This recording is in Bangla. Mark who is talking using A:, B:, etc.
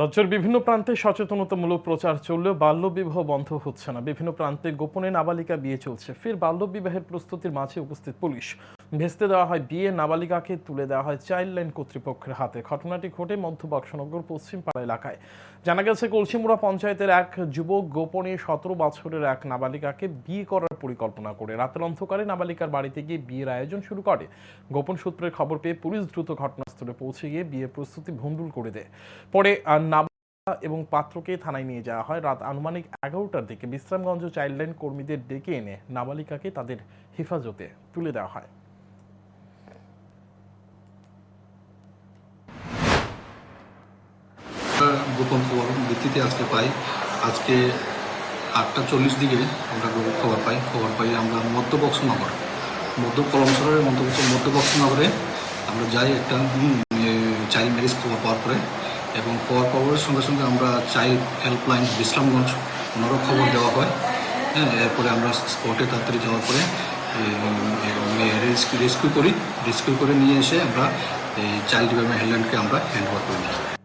A: রাজ্যের বিভিন্ন প্রান্তে সচেতনতামূলক প্রচার চললেও বাল্যবিবাহ বন্ধ হচ্ছে না। বিভিন্ন প্রান্তে গোপনে নাবালিকা বিয়ে চলছে। ফের বাল্যবিবাহের প্রস্তুতির মাঝে উপস্থিত পুলিশ। ভেস্তে দেওয়া হয় বিয়ে, নাবালিকাকে তুলে দেওয়া হয় চাইল্ড লাইন কর্তৃপক্ষের হাতে। ঘটনাটি ঘটে মধ্যবক্সনগর পশ্চিমপাড়া এলাকায়। জানা গেছে, কলসিমুড়া পঞ্চায়েতের এক যুবক গোপনে সতেরো বছরের এক নাবালিকাকে বিয়ে করার পরিকল্পনা করে। রাতের অন্ধকারে নাবালিকার বাড়িতে গিয়ে বিয়ের আয়োজন শুরু করে। গোপন সূত্রের খবর পেয়ে পুলিশ দ্রুত ঘটনাস্থলে পৌঁছে গিয়ে বিয়ের প্রস্তুতি ভণ্ডুল করে দেয়। পরে এবং পাত্রকে থানায় নিয়ে যাওয়া হয়। রাত আনুমানিক এগারোটার দিকে বিশ্রামগঞ্জ চাইল্ডলাইন কর্মীদের ডেকে এনে নাবালিকাকে তাদের হেফাজতে তুলে দেওয়া হয়।
B: গোপন খবর ভিত্তিতে আজকে পাই। আজকে আটটা চল্লিশ দিকে আমরা খবর পাই। খবর পাই আমরা মধ্যবক্সনগর মধ্য কলমসরের মধ্যবক্স মধ্যবক্সনগরে আমরা যাই একটা চাইল্ড ম্যারেজ পাওয়ার পরে এবং পাওয়ার পাওয়ার সঙ্গে সঙ্গে আমরা চাইল্ড হেল্পলাইন বিশ্রামগঞ্জ, ওনারও খবর দেওয়া হয়। হ্যাঁ এরপরে আমরা স্পটে তাড়াতাড়ি যাওয়ার পরে রেস্কিউ করি। রেস্কিউ করে নিয়ে এসে আমরা এই চাইল্ড ডিপার্টমেন্ট হেল্পলাইনকে আমরা হ্যান্ড ওভার করে নিই